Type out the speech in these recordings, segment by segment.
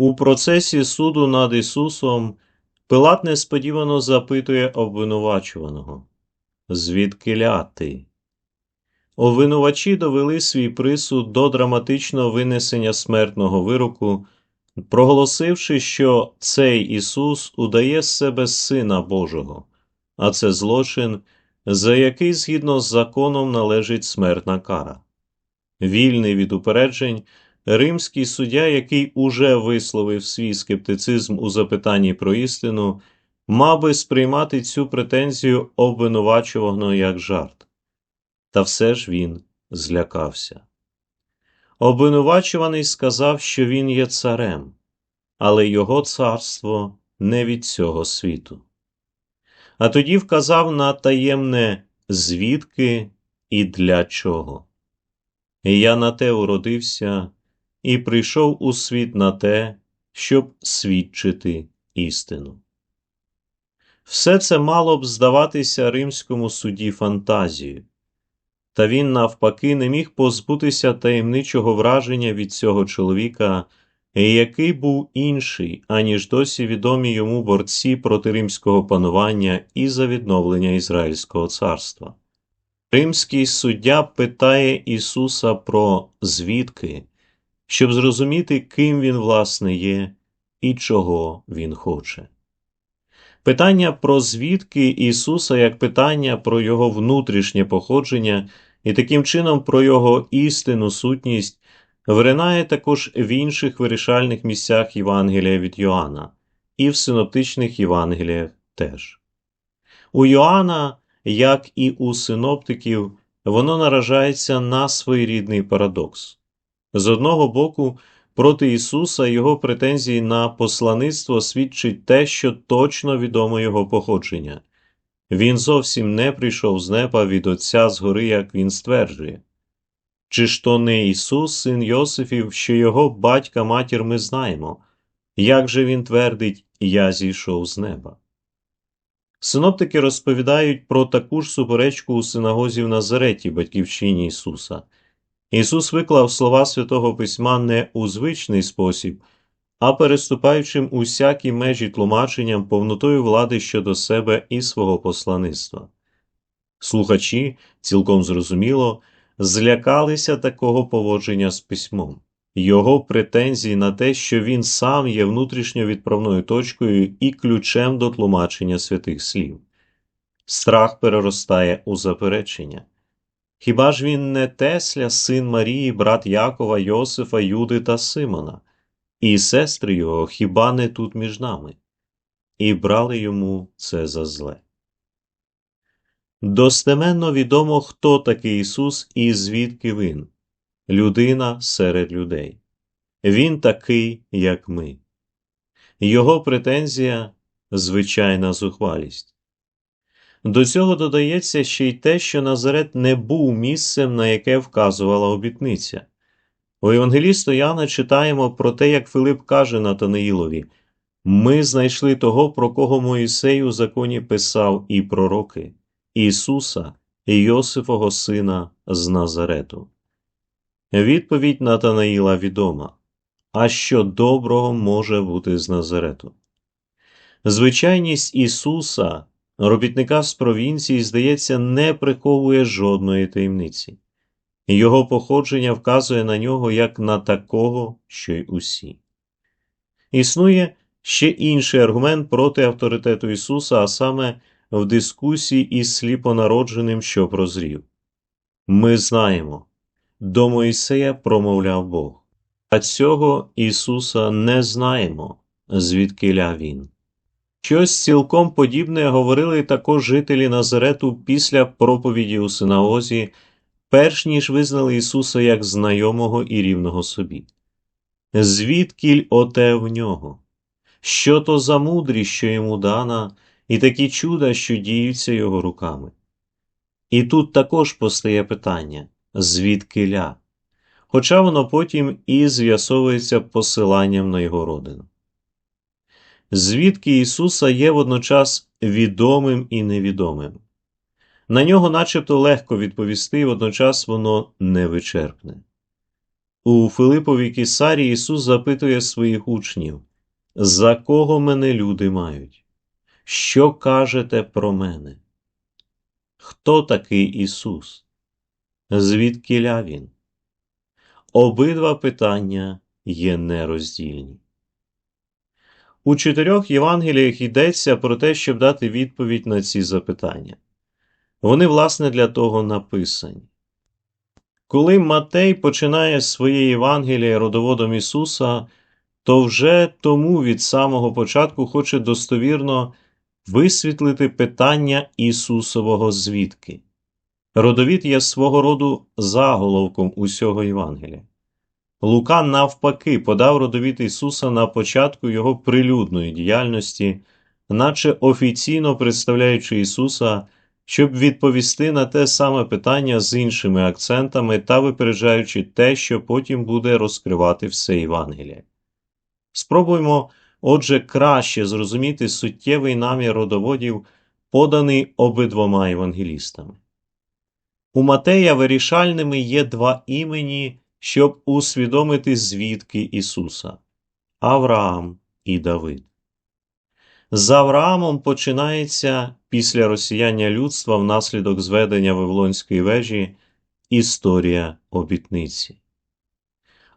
У процесі суду над Ісусом Пилат несподівано запитує обвинувачуваного Звідки ляти? Обвинувачі довели свій присуд до драматичного винесення смертного вироку, проголосивши, що цей Ісус удає з себе Сина Божого, а це злочин, за який згідно з законом належить смертна кара. Вільний від упереджень, римський суддя, який уже висловив свій скептицизм у запитанні про істину, мав би сприймати цю претензію обвинувачуваного як жарт. Та все ж він злякався. Обвинувачуваний сказав, що він є царем, але його царство не від цього світу. А тоді вказав на таємне звідки і для чого. І я на те уродився і прийшов у світ на те, щоб свідчити істину. Все це мало б здаватися римському суді фантазією, та він, навпаки, не міг позбутися таємничого враження від цього чоловіка, який був інший, аніж досі відомі йому борці проти римського панування і за відновлення Ізраїльського царства. Римський суддя питає Ісуса про звідки, щоб зрозуміти, ким він власне є і чого він хоче. Питання про звідки Ісуса як питання про Його внутрішнє походження і таким чином про Його істинну сутність виринає також в інших вирішальних місцях Євангелія від Йоанна і в синоптичних Євангеліях теж. У Йоанна, як і у синоптиків, воно наражається на своєрідний парадокс. З одного боку, проти Ісуса його претензії на послаництво свідчить те, що точно відомо його походження. Він зовсім не прийшов з неба від Отця згори, як він стверджує. Чи ж то не Ісус, син Йосифів, що його батька матір ми знаємо, як же він твердить, я зійшов з неба? Синоптики розповідають про таку ж суперечку у синагозі в Назареті, батьківщині Ісуса. Ісус виклав слова Святого Письма не у звичний спосіб, а переступаючим усякі межі тлумаченням повнотою влади щодо себе і свого послаництва. Слухачі, цілком зрозуміло, злякалися такого поводження з письмом, його претензій на те, що він сам є внутрішньо відправною точкою і ключем до тлумачення святих слів. Страх переростає у заперечення. Хіба ж він не Тесля, син Марії, брат Якова, Йосифа, Юди та Симона, і сестри його хіба не тут між нами? І брали йому це за зле. Достеменно відомо, хто такий Ісус і звідки Він людина серед людей. Він такий, як ми. Його претензія звичайна зухвалість. До цього додається ще й те, що Назарет не був місцем, на яке вказувала обітниця. У Євангеліста Яна читаємо про те, як Филип каже Натанаїлові Ми знайшли того, про кого Моїсей у законі писав і пророки Ісуса і Йосифого сина з Назарету. Відповідь Натанаїла відома. А що доброго може бути з Назарету? Звичайність Ісуса, робітника з провінції, здається, не приховує жодної таємниці. Його походження вказує на нього як на такого, що й усі. Існує ще інший аргумент проти авторитету Ісуса, а саме в дискусії із сліпонародженим, що прозрів. Ми знаємо, до Моїсея промовляв Бог, а цього Ісуса не знаємо, звідкиля Він. Щось цілком подібне говорили також жителі Назарету після проповіді у синагозі, перш ніж визнали Ісуса як знайомого і рівного собі. Звідкіль оте в нього? Що то за мудрість, що йому дана, і такі чуда, що діються його руками? І тут також постає питання звідки ля? Хоча воно потім і з'ясовується посиланням на його родину. Звідки Ісуса є водночас відомим і невідомим. На нього начебто легко відповісти, і водночас воно невичерпне. у Филиповій Кісарі Ісус запитує своїх учнів, за кого мене люди мають? Що кажете про мене? Хто такий Ісус? Звідкіля Він? Обидва питання є нероздільні. У чотирьох Євангеліях йдеться про те, щоб дати відповідь на ці запитання. Вони, власне, для того написані. Коли Матей починає своє Євангеліє родоводом Ісуса, то вже тому від самого початку хоче достовірно висвітлити питання Ісусового звідки. Родовід є свого роду заголовком усього Євангелія. Лука, навпаки, подав родовід Ісуса на початку Його прилюдної діяльності, наче офіційно представляючи Ісуса, щоб відповісти на те саме питання з іншими акцентами та випереджаючи те, що потім буде розкривати все Євангеліє. Спробуймо, отже, краще зрозуміти суттєвий намір родоводів, поданий обидвома євангелістами. У Матея вирішальними є два імені, щоб усвідомити звідки Ісуса Авраам і Давид. З Авраамом починається після росіяння людства внаслідок зведення Вавилонської вежі історія обітниці.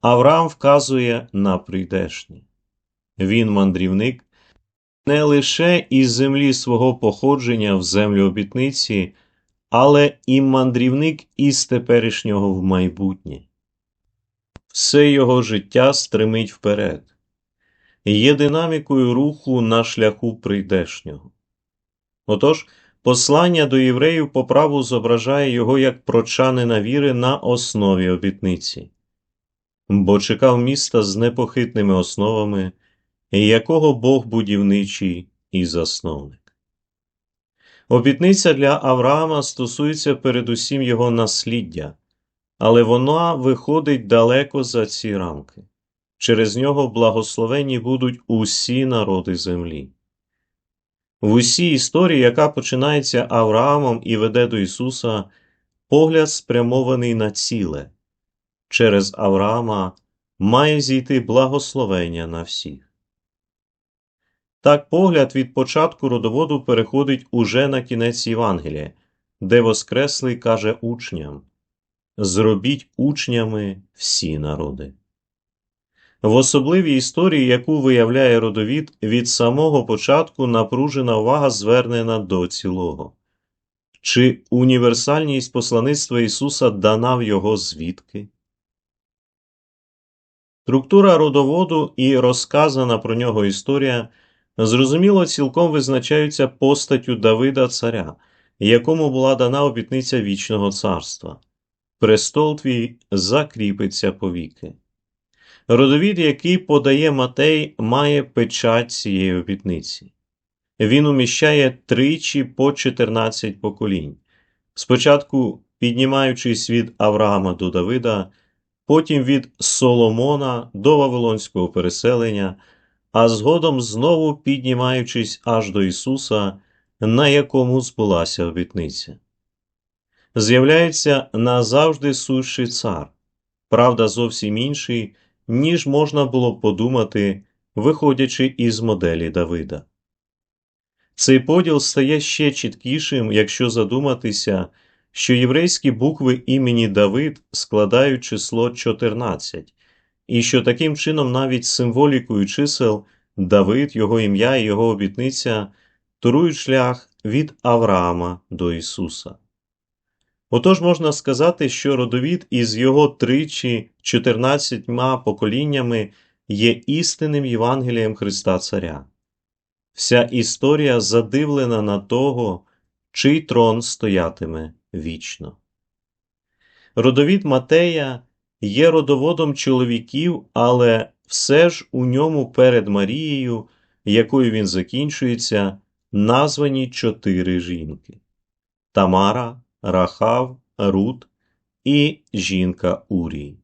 Авраам вказує на прийдешнє. Він мандрівник не лише із землі свого походження в землю обітниці, але і мандрівник із теперішнього в майбутнє. Все його життя стримить вперед, є динамікою руху на шляху прийдешнього. Отож, послання до євреїв по праву зображає його як прочанина віри на основі обітниці, бо чекав міста з непохитними основами, якого Бог будівничий і засновник. Обітниця для Авраама стосується передусім його насліддя, але вона виходить далеко за ці рамки. Через нього благословенні будуть усі народи землі. В усій історії, яка починається Авраамом і веде до Ісуса, погляд спрямований на ціле. Через Авраама має зійти благословення на всіх. Так погляд від початку родоводу переходить уже на кінець Євангелія, де Воскреслий каже учням Зробіть учнями всі народи. В особливій історії, яку виявляє родовід, від самого початку напружена увага звернена до цілого. Чи універсальність послаництва Ісуса дана в Його звідки? Структура родоводу і розказана про нього історія зрозуміло цілком визначаються постаттю Давида Царя, якому була дана обітниця вічного царства. Престол твій закріпиться повіки. Родовід, який подає Матей, має печать цієї обітниці. Він уміщає тричі по 14 поколінь. Спочатку піднімаючись від Авраама до Давида, потім від Соломона до Вавилонського переселення, а згодом знову піднімаючись аж до Ісуса, на якому збулася обітниця. З'являється назавжди сущий цар, правда, зовсім інший, ніж можна було б подумати, виходячи із моделі Давида. Цей поділ стає ще чіткішим, якщо задуматися, що єврейські букви імені Давид складають число 14, і що таким чином навіть символікою чисел Давид, його ім'я і його обітниця турують шлях від Авраама до Ісуса. Отож можна сказати, що родовід із його тричі 14 поколіннями є істинним Євангелієм Христа Царя. Вся історія задивлена на того, чий трон стоятиме вічно. Родовід Матея є родоводом чоловіків, але все ж у ньому перед Марією, якою він закінчується, названі чотири жінки Тамара, Рахав, Рут і жінка Урії.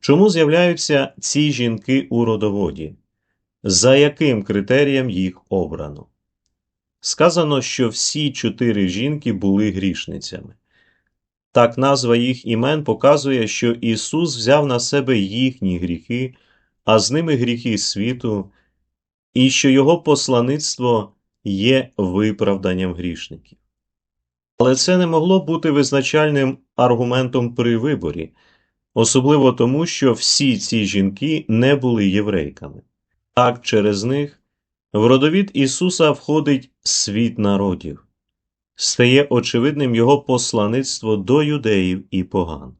Чому з'являються ці жінки у родоводі? За яким критерієм їх обрано? Сказано, що всі чотири жінки були грішницями. Так назва їх імен показує, що Ісус взяв на себе їхні гріхи, а з ними гріхи світу, і що Його послаництво є виправданням грішників. Але це не могло бути визначальним аргументом при виборі, особливо тому, що всі ці жінки не були єврейками. Так через них в родовід Ісуса входить світ народів, стає очевидним Його послаництво до юдеїв і поган.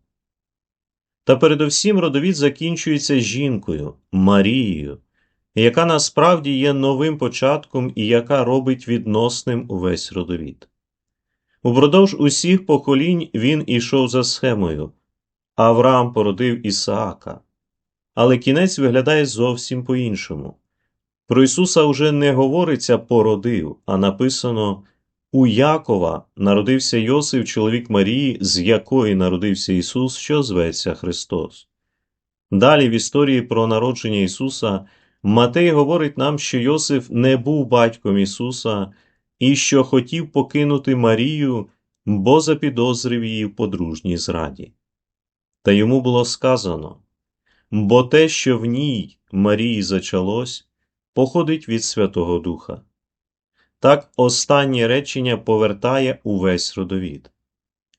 Та передовсім родовід закінчується жінкою Марією, яка насправді є новим початком і яка робить відносним увесь родовід. Упродовж усіх поколінь він ішов за схемою Авраам породив Ісаака, але кінець виглядає зовсім по-іншому. Про Ісуса вже не говориться породив, а написано у Якова народився Йосиф, чоловік Марії, з якої народився Ісус, що зветься Христос. Далі в історії про народження Ісуса Матей говорить нам, що Йосиф не був батьком Ісуса і що хотів покинути Марію, бо запідозрив її в подружній зраді. Та йому було сказано бо те, що в ній Марії зачалось, походить від Святого Духа. Так останнє речення повертає увесь родовід.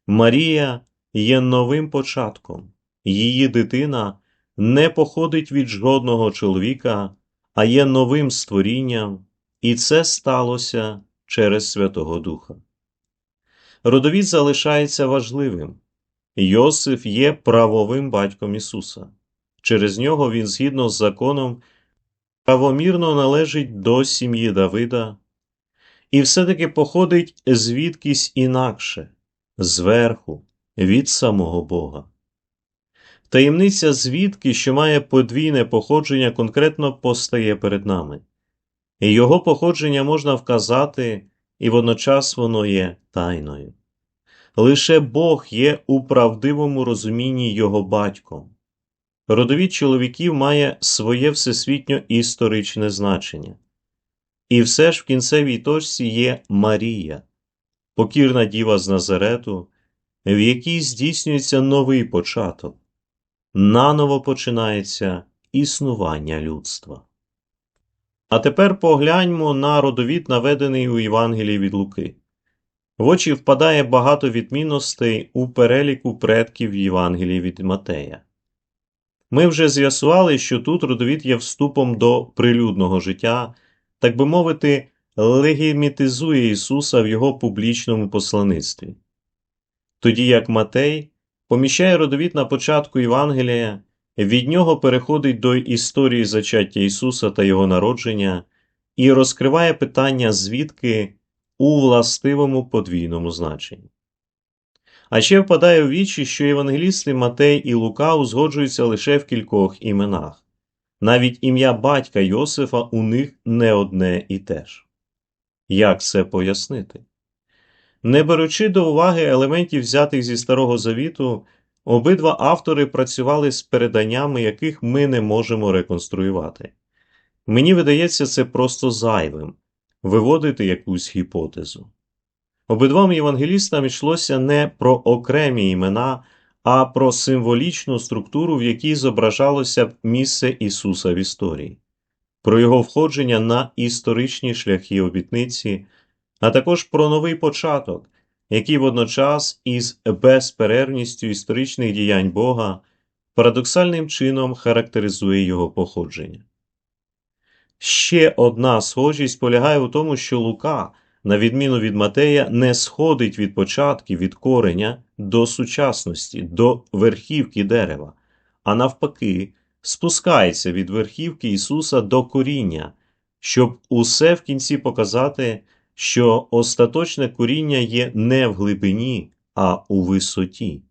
Марія є новим початком, її дитина не походить від жодного чоловіка, а є новим створінням, і це сталося через Святого Духа. Родовід залишається важливим. Йосиф є правовим батьком Ісуса. Через нього він, згідно з законом, правомірно належить до сім'ї Давида і все-таки походить звідкись інакше, зверху, від самого Бога. Таємниця звідки, що має подвійне походження, конкретно постає перед нами, і його походження можна вказати, і водночас воно є тайною. Лише Бог є у правдивому розумінні його батьком. Родовід чоловіків має своє всесвітньо історичне значення. І все ж в кінцевій точці є Марія, покірна діва з Назарету, в якій здійснюється новий початок, наново починається існування людства. А тепер погляньмо на родовід, наведений у Євангелії від Луки. В очі впадає багато відмінностей у переліку предків Євангелії від Матея. Ми вже з'ясували, що тут родовід є вступом до прилюдного життя, так би мовити, легімітизує Ісуса в Його публічному послаництві. Тоді як Матей поміщає родовід на початку Євангелія, від нього переходить до історії зачаття Ісуса та Його народження і розкриває питання звідки у властивому подвійному значенні. А ще впадає в вічі, що євангелісти Матей і Лука узгоджуються лише в кількох іменах. Навіть ім'я батька Йосифа у них не одне і те ж. Як це пояснити? Не беручи до уваги елементів, взятих зі Старого Завіту, обидва автори працювали з переданнями, яких ми не можемо реконструювати. Мені видається це просто зайвим виводити якусь гіпотезу. Обидвом євангелістам йшлося не про окремі імена, а про символічну структуру, в якій зображалося б місце Ісуса в історії, про його входження на історичні шляхи обітниці, а також про новий початок, який водночас із безперервністю історичних діянь Бога парадоксальним чином характеризує його походження. Ще одна схожість полягає у тому, що Лука на відміну від Матея, не сходить від початків від кореня до сучасності, до верхівки дерева, а навпаки, спускається від верхівки Ісуса до коріння, щоб усе в кінці показати, що остаточне коріння є не в глибині, а у висоті.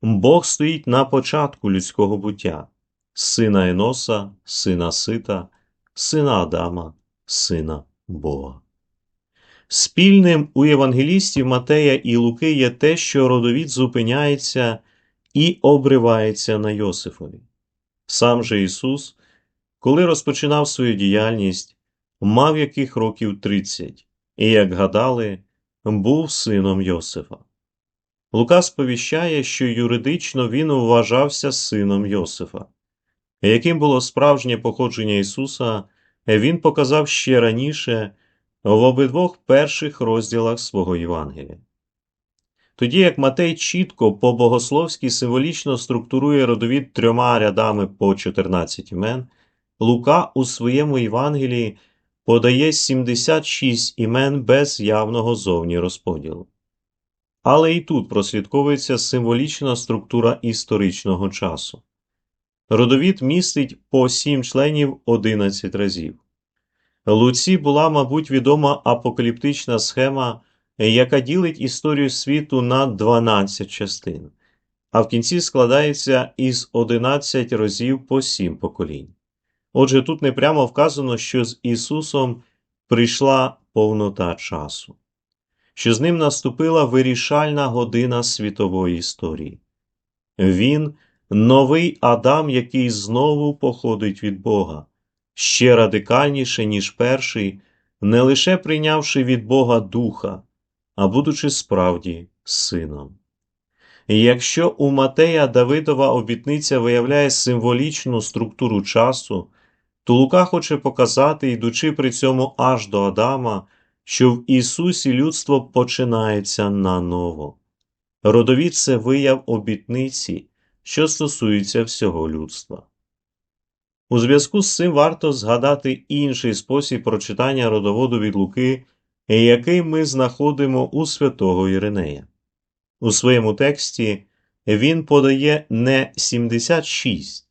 Бог стоїть на початку людського буття, сина Еноса, сина Сита, сина Адама, сина Бога. Спільним у євангелістів Матея і Луки є те, що родовід зупиняється і обривається на Йосифові. Сам же Ісус, коли розпочинав свою діяльність, мав яких років 30 і, як гадали, був сином Йосифа. Лука сповіщає, що юридично він вважався сином Йосифа. Яким було справжнє походження Ісуса, він показав ще раніше в обидвох перших розділах свого Євангелія. Тоді як Матей чітко по богословськи символічно структурує родовід трьома рядами по 14 імен, Лука у своєму Євангелії подає 76 імен без явного зовні розподілу. Але і тут прослідковується символічна структура історичного часу. Родовід містить по 7 членів 11 разів. Луці була, мабуть, відома апокаліптична схема, яка ділить історію світу на 12 частин, а в кінці складається із 11 разів по 7 поколінь. Отже, тут непрямо вказано, що з Ісусом прийшла повнота часу, що з ним наступила вирішальна година світової історії. Він новий Адам, який знову походить від Бога, ще радикальніше, ніж перший, не лише прийнявши від Бога Духа, а будучи справді сином. І якщо у Матея Давидова обітниця виявляє символічну структуру часу, то Лука хоче показати, йдучи при цьому аж до Адама, що в Ісусі людство починається наново. Родовід це вияв обітниці, що стосується всього людства. У зв'язку з цим варто згадати інший спосіб прочитання родоводу від Луки, який ми знаходимо у святого Іринея. У своєму тексті він подає не 76,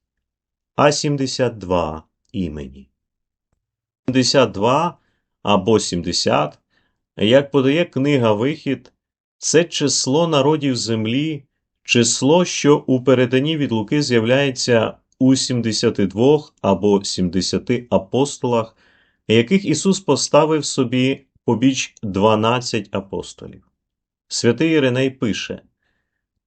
а 72 імені. 72 або 70, як подає книга Вихід, це число народів землі, число, що у переданні від Луки з'являється у 72 або 70 апостолах, яких Ісус поставив собі побіч 12 апостолів. Святий Іриней пише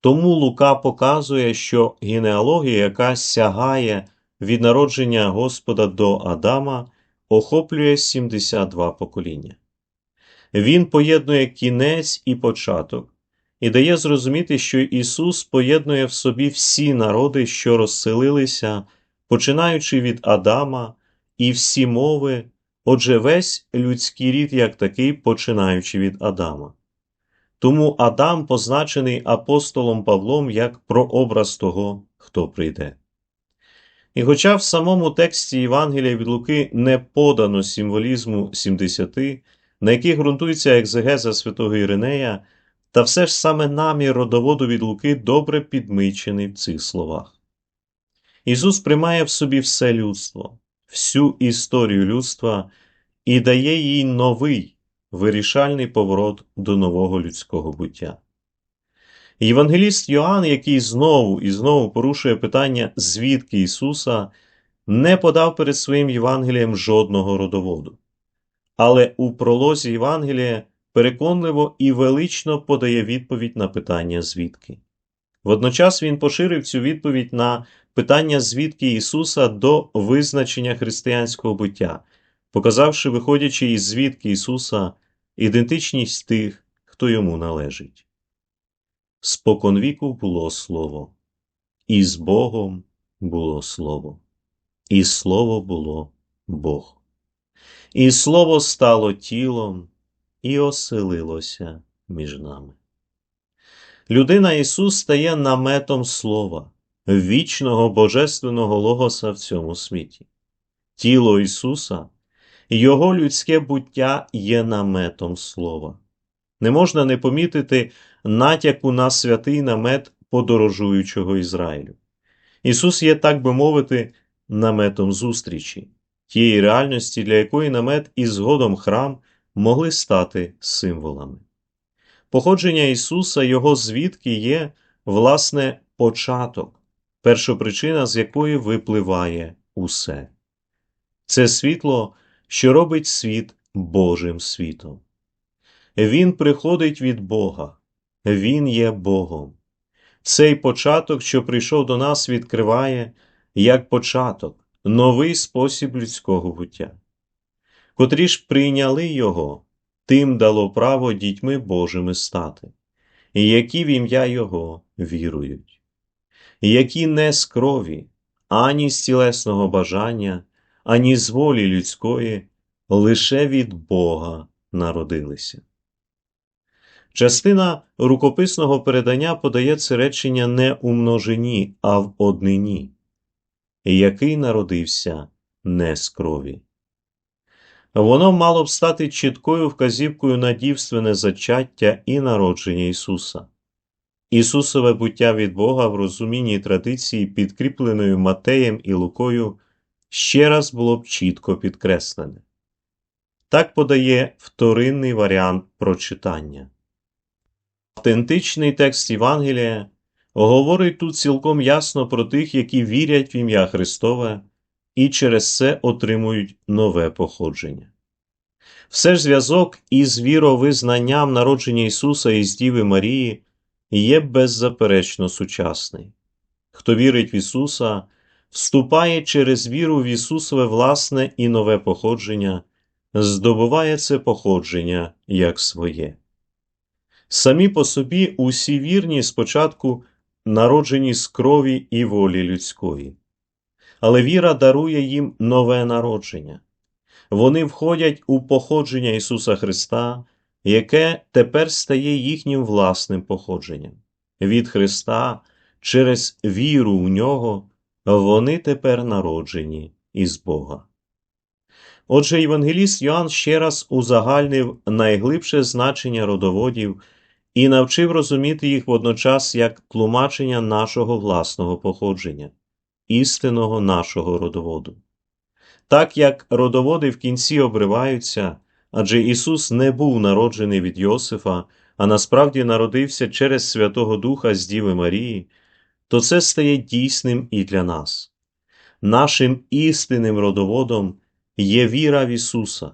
Тому Лука показує, що генеалогія, яка сягає від народження Господа до Адама, охоплює 72 покоління. Він поєднує кінець і початок і дає зрозуміти, що Ісус поєднує в собі всі народи, що розселилися, починаючи від Адама, і всі мови, отже, весь людський рід як такий, починаючи від Адама. Тому Адам позначений апостолом Павлом як прообраз того, хто прийде. І хоча в самому тексті Євангелія від Луки не подано символізму 70, на яких ґрунтується екзегеза святого Іринея, та все ж саме намір родоводу від Луки добре підмичений в цих словах. Ісус приймає в собі все людство, всю історію людства і дає їй новий вирішальний поворот до нового людського буття. Євангеліст Йоанн, який знову і знову порушує питання, звідки Ісуса, не подав перед своїм Євангелієм жодного родоводу. Але у пролозі Євангелія переконливо і велично подає відповідь на питання звідки. Водночас він поширив цю відповідь на питання звідки Ісуса до визначення християнського буття, показавши, виходячи із звідки Ісуса, ідентичність тих, хто йому належить. Споконвіку було Слово, і з Богом було Слово, і Слово було Бог. І Слово стало тілом і оселилося між нами. Людина Ісус стає наметом Слова, вічного Божественного Логоса в цьому світі. Тіло Ісуса, Його людське буття є наметом Слова. Не можна не помітити натяку на святий намет подорожуючого Ізраїлю. Ісус є, так би мовити, наметом зустрічі, тієї реальності, для якої намет і згодом храм могли стати символами. Походження Ісуса, Його звідки є, власне, початок, першопричина, з якої випливає усе. Це світло, що робить світ Божим світом. Він приходить від Бога, Він є Богом. Цей початок, що прийшов до нас, відкриває як початок, новий спосіб людського буття. Котрі ж прийняли Його, тим дало право дітьми Божими стати. які в ім'я Його вірують, які не з крові, ані з тілесного бажання, ані з волі людської, лише від Бога народилися. Частина рукописного передання подає це речення не у множині, а в однині, який народився не з крові. Воно мало б стати чіткою вказівкою на дівственне зачаття і народження Ісуса. Ісусове буття від Бога в розумінні традиції, підкріпленою Матеєм і Лукою, ще раз було б чітко підкреслене. Так подає вторинний варіант прочитання. Автентичний текст Євангелія говорить тут цілком ясно про тих, які вірять в ім'я Христове і через це отримують нове походження. Все ж зв'язок із віровизнанням народження Ісуса із Діви Марії є беззаперечно сучасний. Хто вірить в Ісуса, вступає через віру в Ісусове власне і нове походження, здобуває це походження як своє. Самі по собі усі вірні спочатку народжені з крові і волі людської але віра дарує їм нове народження. Вони входять у походження Ісуса Христа, яке тепер стає їхнім власним походженням. Від Христа через віру в нього вони тепер народжені із Бога. Отже, Євангеліст Йоанн ще раз узагальнив найглибше значення родоводів і навчив розуміти їх водночас як тлумачення нашого власного походження істинного нашого родоводу. Так як родоводи в кінці обриваються, адже Ісус не був народжений від Йосифа, а насправді народився через Святого Духа з Діви Марії, то це стає дійсним і для нас. Нашим істинним родоводом є віра в Ісуса,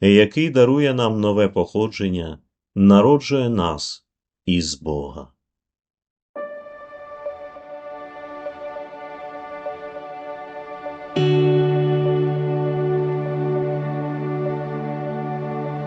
який дарує нам нове походження, народжує нас із Бога.